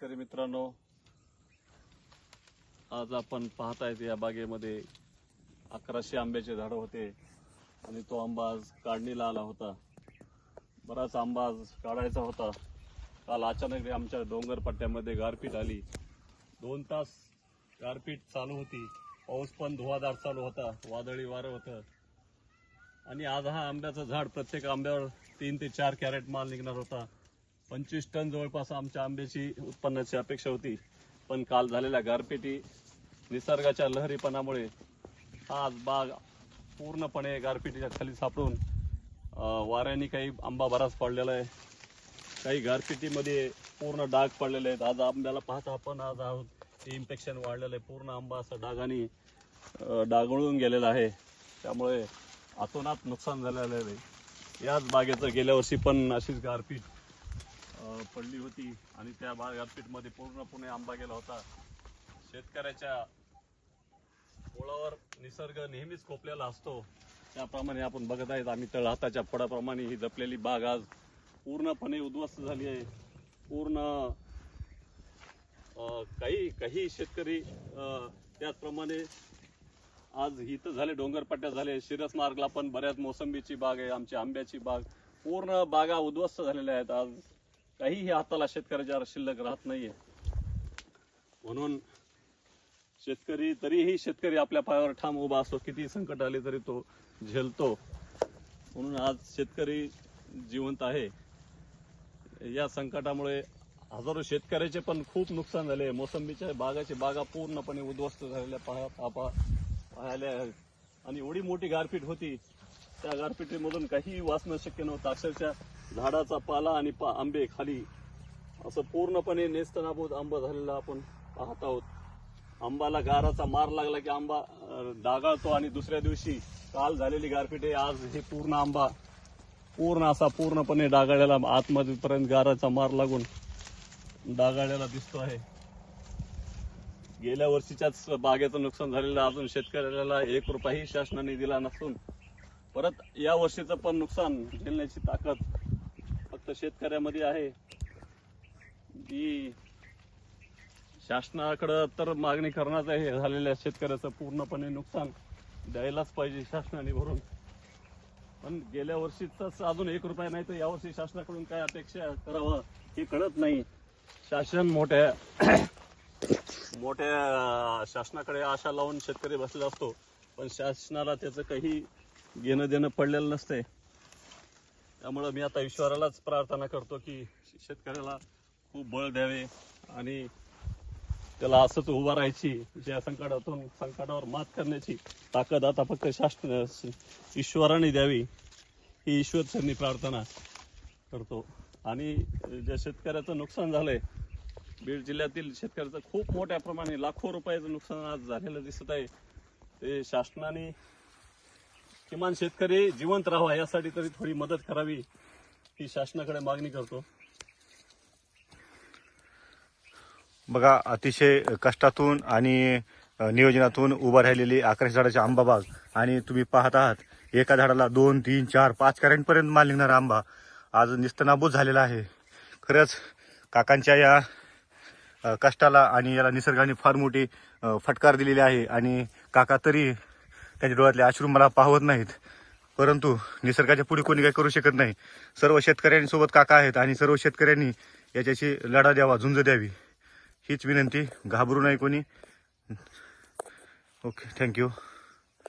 शेतकरी मित्रांनो आज आपण पाहतायत या बागेमध्ये अकराशे आंब्याचे झाडं होते आणि तो आंबा आज काढणीला आला होता. बराच आंबा आज काढायचा होता. काल अचानक आमच्या डोंगर पट्ट्यामध्ये गारपीट आली. दोन तास गारपीट चालू होती. पाऊस पण धुवाधार चालू होता. वादळी वारं होतं. आणि आज हा आंब्याचं झाड प्रत्येक आंब्यावर तीन ते चार कॅरेट माल निघणार होता. पंचवीस टन जवळपास आमच्या आंब्याची उत्पन्नाची अपेक्षा होती. पण काल झालेल्या गारपिटी निसर्गाच्या लहरीपणामुळे आज बाग पूर्णपणे गारपिटीच्या खाली सापडून वाऱ्याने काही आंबा बराच पडलेला आहे. काही गारपिटीमध्ये पूर्ण डाग पडलेले आहेत. आज आंब्याला पाहता आपण आज आहोत. इन्फेक्शन वाढलेलं आहे. पूर्ण आंबा असं डागाने डागळून गेलेला आहे. त्यामुळे अतोनात नुकसान झालेलं आहे. याच बागेचं गेल्या वर्षी पण अशीच गारपीट पडली होती आणि त्या बाग गारपीटमध्ये पूर्णपणे आंबा गेला होता. शेतकऱ्याच्या मुळावर निसर्ग नेहमीच खोपलेला असतो. त्याप्रमाणे आपण बघत आहेत आम्ही तळहाताच्या फडाप्रमाणे ही जपलेली बाग आज पूर्णपणे उद्ध्वस्त झाली आहे. पूर्ण काही काही शेतकरी अं, त्याचप्रमाणे आज इथं झाले डोंगरपट्ट्या झाले. शिरस मार्गला पण बऱ्याच मोसंबीची बाग आहे आमची आंब्याची बाग. पूर्ण बागा उद्ध्वस्त झालेल्या आहेत आज. काहीही हाताला शेतकऱ्याच्या शिल्लक राहत नाहीये. म्हणून शेतकरी तरीही शेतकरी आपल्या पायावर ठाम उभा असतो. किती संकट आले तरी तो झेलतो. म्हणून आज शेतकरी जिवंत आहे. या संकटामुळे हजारो शेतकऱ्याचे पण खूप नुकसान झाले. मोसंबीच्या बागाची बागा पूर्णपणे उद्ध्वस्त झालेल्या पाहा पापा पाहायला आहेत. आणि एवढी मोठी गारपीट होती. त्या गारपिटीमधून काही वाचणं शक्य नव्हतं. अक्षरशः झाडाचा पाला आणि पा आंबे खाली. असं पूर्णपणे नेस्तनाबूत आंबा झालेला आपण पाहत आहोत. आंबाला गाराचा मार लागला की आंबा डागाळतो आणि दुसऱ्या दिवशी काल झालेली गारपीट आहे. आज हे पूर्ण आंबा पूर्ण असा पूर्णपणे डागाळ्याला आतमध्ये पर्यंत गाराचा मार लागून डागाळ्याला दिसतो आहे. गेल्या वर्षीच्याच बागेचं नुकसान झालेलं अजून शेतकऱ्याला एक रुपयाही शासनाने दिला नसून परत या वर्षीचं पण नुकसान झेलण्याची ताकद फक्त शेतकऱ्यामध्ये आहे. जी शासनाकडं तर मागणी करण्याच आहे. झालेल्या शेतकऱ्याचं पूर्णपणे नुकसान द्यायलाच पाहिजे शासनाने भरून. पण गेल्या वर्षीचाच अजून एक रुपया नाही तर यावर्षी शासनाकडून काय अपेक्षा करावं हे कळत नाही. शासन मोठ्या मोठ्या शासनाकडे आशा लावून शेतकरी बसला असतो. पण शासनाला त्याचं काही घेणं देणं पडलेलं नसतंय. त्यामुळं मी आता ईश्वरालाच प्रार्थना करतो की शेतकऱ्याला खूप बळ द्यावे आणि त्याला असंच उभा राहायची ज्या संकटातून संकटावर मात करण्याची ताकद आता फक्त शास्त्र ईश्वराने द्यावी ही ईश्वरचरणी प्रार्थना करतो. आणि ज्या शेतकऱ्याचं नुकसान झालंय बीड जिल्ह्यातील शेतकऱ्याचं खूप मोठ्या प्रमाणे लाखो रुपयाचं नुकसान आज झालेलं दिसत आहे. ते शासनाने किमान शेतकरी जिवंत राहावा यासाठी तरी थोडी मदत करावी ही शासनाकडे मागणी करतो. बघा अतिशय कष्टातून आणि नियोजनातून उभा राहिलेली अकराशे झाडाची आंबा बाग आणि तुम्ही पाहत आहात एका झाडाला दोन तीन चार पाच कॅरेटपर्यंत माल निघणारा आंबा. आज निस्तनाबूत झालेला आहे. खरंच काकांच्या या कष्टाला आणि याला निसर्गाने फार मोठी फटकार दिलेली आहे आणि काका तरी त्यांच्या डोळ्यातले अश्रू मला पाहवत नाहीत. परंतु निसर्गाच्या पुढे कोणी काही करू शकत नाही. सर्व शेतकऱ्यांसोबत काका आहेत आणि सर्व शेतकऱ्यांनी याच्याशी लढा द्यावा झुंज द्यावी. हीच विनंती. घाबरू नये कोणी. Okay thank you.